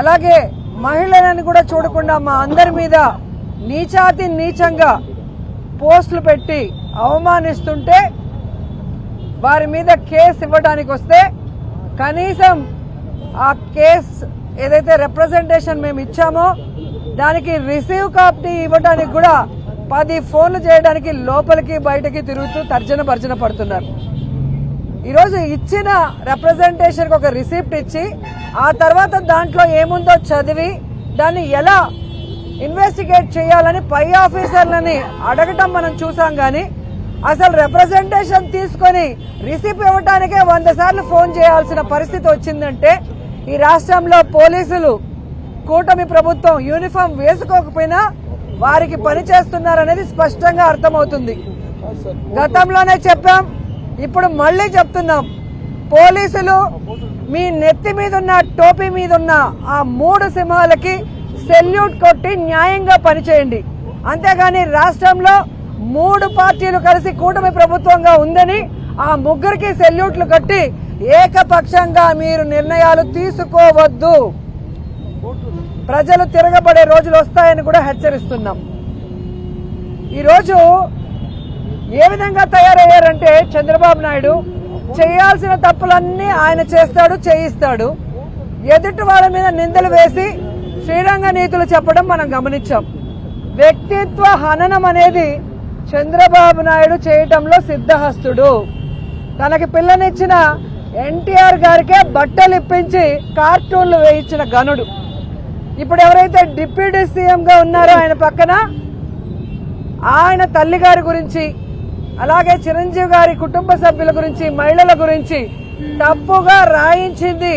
అలాగే మహిళలను కూడా చూడకుండా మా అందరి మీద నీచాతి నీచంగా పోస్టులు పెట్టి అవమానిస్తుంటే వారి మీద కేసు ఇవ్వడానికి వస్తే కనీసం ఆ కేసు ఏదైతే రిప్రజెంటేషన్ మేము ఇచ్చామో దానికి రిసీవ్ కాపీ ఇవ్వడానికి కూడా పది ఫోన్లు చేయడానికి లోపలికి బయటకి తిరుగుతూ తర్జన భర్జన పడుతున్నారు. ఈరోజు ఇచ్చిన రిప్రజెంటేషన్కి ఒక రిసిప్ట్ ఇచ్చి ఆ తర్వాత దాంట్లో ఏముందో చదివి దాన్ని ఎలా ఇన్వెస్టిగేట్ చేయాలని పై ఆఫీసర్లని అడగటం మనం చూసాం కానీ అసలు రిప్రజెంటేషన్ తీసుకొని రిసిప్ట్ ఇవ్వటానికే వంద సార్లు ఫోన్ చేయాల్సిన పరిస్థితి వచ్చిందంటే ఈ రాష్ట్రంలో పోలీసులు కూటమి ప్రభుత్వం యూనిఫామ్ వేసుకోకపోయినా వారికి పని చేస్తున్నారనేది స్పష్టంగా అర్థమవుతుంది. గతంలోనే చెప్పాం ఇప్పుడు మళ్ళీ చెప్తున్నాం. పోలీసులు మీ నెత్తి మీద ఉన్న టోపీ మీద ఉన్న ఆ మూడు సింహాలకి సెల్యూట్ కొట్టి న్యాయంగా పనిచేయండి. అంతేగాని రాష్ట్రంలో మూడు పార్టీలు కలిసి కూటమి ప్రభుత్వంగా ఉందని ఆ ముగ్గురికి సెల్యూట్లు కట్టి ఏకపక్షంగా మీరు నిర్ణయాలు తీసుకోవద్దు. ప్రజలు తిరగబడే రోజులు వస్తాయని కూడా హెచ్చరిస్తున్నాం. ఈరోజు ఏ విధంగా తయారయ్యారంటే చంద్రబాబు నాయుడు చేయాల్సిన తప్పులన్నీ ఆయన చేస్తాడు చేయిస్తాడు. ఎదుటి వాళ్ళ మీద నిందలు వేసి శ్రీరంగ నీతులు చెప్పడం మనం గమనించాం. వ్యక్తిత్వ హననం అనేది చంద్రబాబు నాయుడు చేయటంలో సిద్ధహస్తుడు. తనకి పిల్లనిచ్చిన ఎన్టీఆర్ గారికే బట్టలు ఇప్పించి కార్టూన్లు వేయించిన గనుడు. ఇప్పుడు ఎవరైతే డిప్యూటీ సీఎంగా ఉన్నారో ఆయన పక్కన ఆయన తల్లి గారి గురించి అలాగే చిరంజీవి గారి కుటుంబ సభ్యుల గురించి మహిళల గురించి తప్పుగా రాయించింది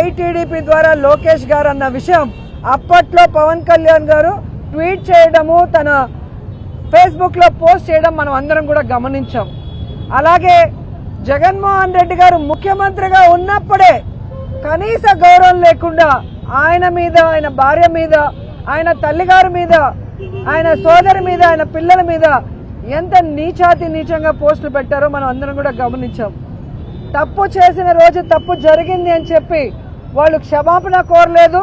ఐటీడీపీ ద్వారా లోకేష్ గారు అన్న విషయం. అప్పట్లో పవన్ కళ్యాణ్ గారు ట్వీట్ చేయడము తన ఫేస్బుక్లో పోస్ట్ చేయడం మనం అందరం కూడా గమనించాం. అలాగే జగన్మోహన్ రెడ్డి గారు ముఖ్యమంత్రిగా ఉన్నప్పుడే కనీస గౌరవం లేకుండా ఆయన మీద ఆయన భార్య మీద ఆయన తల్లిగారి మీద ఆయన సోదరి మీద ఆయన పిల్లల మీద ఎంత నీచాతి నీచంగా పోస్టులు పెట్టారో మనం అందరం కూడా గమనించాం. తప్పు చేసిన రోజు తప్పు జరిగింది అని చెప్పి వాళ్ళు క్షమాపణ కోరలేదు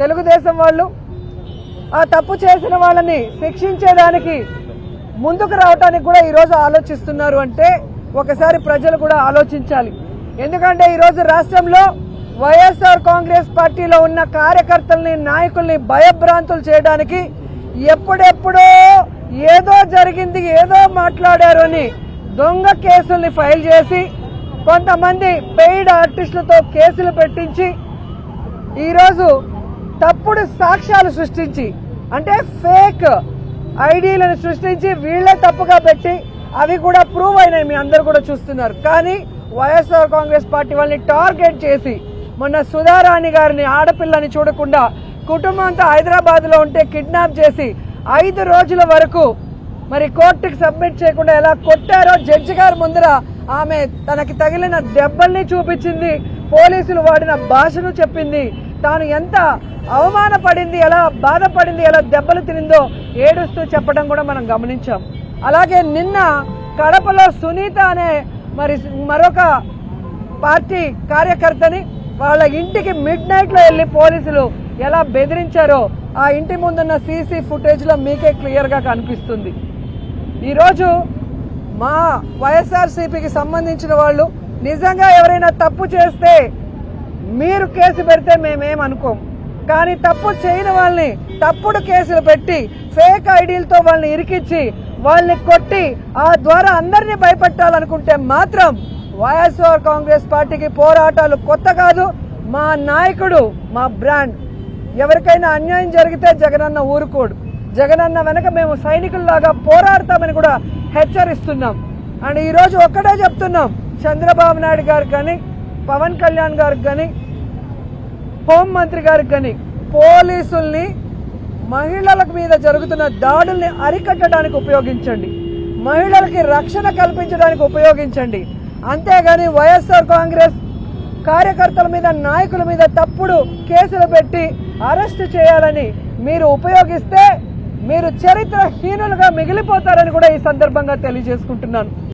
తెలుగుదేశం వాళ్ళు. ఆ తప్పు చేసిన వాళ్ళని శిక్షించేదానికి ముందుకు రావడానికి కూడా ఈరోజు ఆలోచిస్తున్నారు అంటే ఒకసారి ప్రజలు కూడా ఆలోచించాలి. ఎందుకంటే ఈరోజు రాష్ట్రంలో వైఎస్ఆర్ కాంగ్రెస్ పార్టీలో ఉన్న కార్యకర్తల్ని నాయకుల్ని భయభ్రాంతులు చేయడానికి ఎప్పుడెప్పుడో ఏదో జరిగింది ఏదో మాట్లాడారు అని దొంగ కేసుల్ని ఫైల్ చేసి కొంతమంది పెయిడ్ ఆర్టిస్టులతో కేసులు పెట్టించి ఈరోజు తప్పుడు సాక్ష్యాలు సృష్టించి అంటే ఫేక్ ఐడీలను సృష్టించి వీళ్ళే తప్పుగా పెట్టి అవి కూడా ప్రూవ్ అయినాయి మీ అందరు కూడా చూస్తున్నారు. కానీ వైఎస్ఆర్ కాంగ్రెస్ పార్టీ వాళ్ళని టార్గెట్ చేసి మొన్న సుధారాణి గారిని ఆడపిల్లని చూడకుండా కుటుంబంతో హైదరాబాద్లో హైదరాబాద్లో ఉంటే కిడ్నాప్ చేసి ఐదు రోజుల వరకు మరి కోర్టుకి సబ్మిట్ చేయకుండా ఎలా కొట్టారో జడ్జి గారి ముందర ఆమె తనకి తగిలిన దెబ్బల్ని చూపించింది. పోలీసులు వాడిన భాషను చెప్పింది. తాను ఎంత అవమానపడింది ఎలా బాధపడింది ఎలా దెబ్బలు తినిందో ఏడుస్తూ చెప్పడం కూడా మనం గమనించాం. అలాగే నిన్న కడపలో సునీత అనే మరి మరొక పార్టీ కార్యకర్తని వాళ్ళ ఇంటికి మిడ్ నైట్లో వెళ్ళి పోలీసులు ఎలా బెదిరించారో ఆ ఇంటి ముందున్న సీసీ ఫుటేజ్లో మీకే క్లియర్గా కనిపిస్తుంది. ఈరోజు మా వైఎస్ఆర్సీపీకి సంబంధించిన వాళ్ళు నిజంగా ఎవరైనా తప్పు చేస్తే మీరు కేసు పెడితే మేమేం అనుకోం. కానీ తప్పు చేయని వాళ్ళని తప్పుడు కేసులు పెట్టి ఫేక్ ఐడీలతో వాళ్ళని ఇరికిచ్చి వాళ్ళని కొట్టి ఆ ద్వారా అందరినీ భయపెట్టాలనుకుంటే మాత్రం వైఎస్ఆర్ కాంగ్రెస్ పార్టీకి పోరాటాలు కొత్త కాదు. మా నాయకుడు మా బ్రాండ్. ఎవరికైనా అన్యాయం జరిగితే జగనన్న ఊరుకోడు. జగనన్న వెనక మేము సైనికుల్లాగా పోరాడతామని కూడా హెచ్చరిస్తున్నాం. అండ్ ఈ రోజు ఒక్కటే చెప్తున్నాం. చంద్రబాబు నాయుడు గారికి కానీ పవన్ కళ్యాణ్ గారికి కానీ హోంమంత్రి గారికి కానీ పోలీసుల్ని మహిళల మీద జరుగుతున్న దాడుల్ని అరికట్టడానికి ఉపయోగించండి. మహిళలకి రక్షణ కల్పించడానికి ఉపయోగించండి. అంతేగాని వైఎస్ఆర్ కాంగ్రెస్ కార్యకర్తల మీద నాయకుల మీద తప్పుడు కేసులు పెట్టి అరెస్ట్ చేయాలని మీరు ఉపయోగిస్తే మీరు చరిత్రహీనులుగా మిగిలిపోతారని కూడా ఈ సందర్భంగా తెలియజేసుకుంటున్నాను.